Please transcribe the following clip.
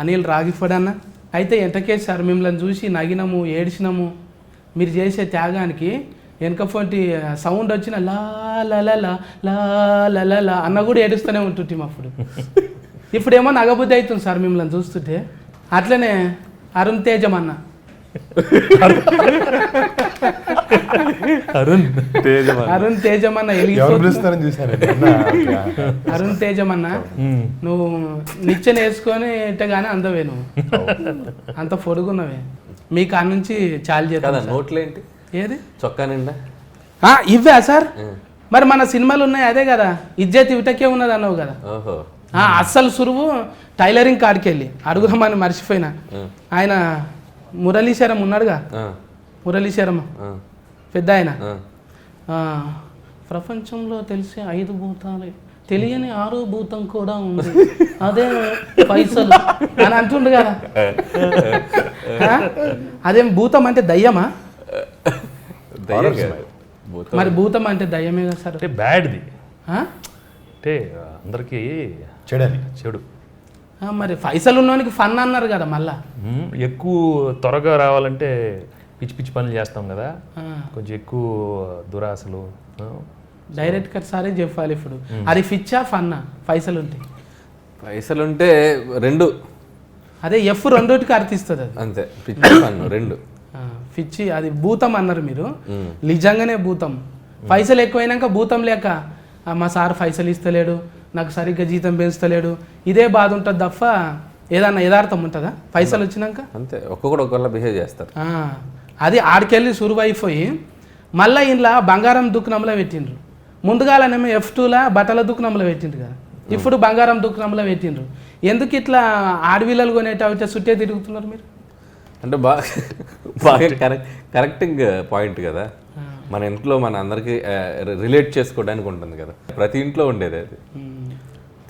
అనిల్ రాగిఫడ్ అయితే ఎంటకేసి సార్ మిమ్మల్ని చూసి నగినము ఏడిచినము. మీరు చేసే త్యాగానికి వెనకపోటి సౌండ్ వచ్చిన లా ల అన్న కూడా ఏడుస్తూనే ఉంటుంటాం అప్పుడు. ఇప్పుడేమో నగబుద్ధి అవుతుంది సార్ మిమ్మల్ని చూస్తుంటే. అట్లనే అరుణ్ తేజం అన్న అరుణ్. తేజం అరుణ్ తేజం అన్న ఎవరు వెలిగిపోతుంది పిలుస్తారని చూసాను అరుణ్ తేజం అన్న మ్మ్. నువ్వు నిచ్చెన వేసుకొని ఇట్టగానే అందవే నువ్వు. అంత పొడుగున్నవే. మీ కాడ నుంచి చాలు సార్. నోట్లు ఏంటి ఏది? చొక్కా నిండా? ఆ, ఇవ్వా సార్? మరి మన సినిమాలు ఉన్నాయి అదే కదా. ఇజ్జత్ ఇవిటకే ఉన్నది అన్నావు కదా. అస్సలు సురువు టైలరింగ్ కాడికి వెళ్ళి అడుగుదామని మర్చిపోయినా. ఆయన మురళీశ్వరం ఉన్నాడుగా. ఆ, పెద్ద ఆయన ప్రపంచంలో తెలిసే ఐదు భూతాలే. తెలియని ఆరో భూతం కూడా ఉంది. అదే పైసలు. అని అంటుండు కదా? అదేం భూతం అంటే దయ్యమా. మరి భూతం అంటే దయ్యమే కదా సార్. అంటే బ్యాడ్ది? అంటే అందరికీ చెడని చెడు. ఆ, మరి పైసలు ఉన్నోనికి ఫన్ అన్నారు కదా మళ్ళా. ఎక్కువ త్వరగా రావాలంటే పిచ్చి పిచ్చి పనులు చేస్తాం కదా. కొంచెం ఎక్కువ దురాశలు డైరెక్ట్ కట్ సారే చెప్పాలి ఇప్పుడు. అది ఫిచ్చా ఫన్నా? పైసలు ఉంటాయి పైసలుంటే రెండు. అదే ఎఫ్ రెండోటికి అర్థిస్తుంది అది. అంతే. పిచ్చి పన్ను రెండు. పిచ్చి అది భూతం అన్నారు మీరు. నిజంగానే భూతం. పైసలు ఎక్కువైనాక భూతం లేక "ఆ, మా సార్ పైసలు ఇస్తలేడు నాకు సరిగ్గా జీతం పెంచుతలేడు. ఇదే బాధ ఉంటుంది తప్ప ఏదన్నా యథార్థం ఉంటుందా? పైసలు వచ్చినాక? అంతే. ఒక్కొక్కడు ఒక్కొక్కలా బిహేవ్ చేస్తారు. ఆ, అది ఆడికెళ్ళి సురువైపోయి మళ్ళీ ఇంట్లో బంగారం దుకాణంలో పెట్టిండ్రు. ముందుగాలనేమో ఎఫ్ టూలా బట్టల దుకాణంలో పెట్టిండ్రు కదా. ఇప్పుడు బంగారం దుకాణంలో పెట్టిండ్రు. ఎందుకు ఇట్లా ఆడవిల్లలు కొనేటవితే చుట్టే తిరుగుతున్నారు మీరు? అంటే బాగా బాగా కరెక్ట్ కరెక్టింగ్ పాయింట్ కదా. మన ఇంట్లో మన అందరికి రిలేట్ చేసుకోవడానికి ఉంటుంది కదా. ప్రతి ఇంట్లో ఉండేది అది.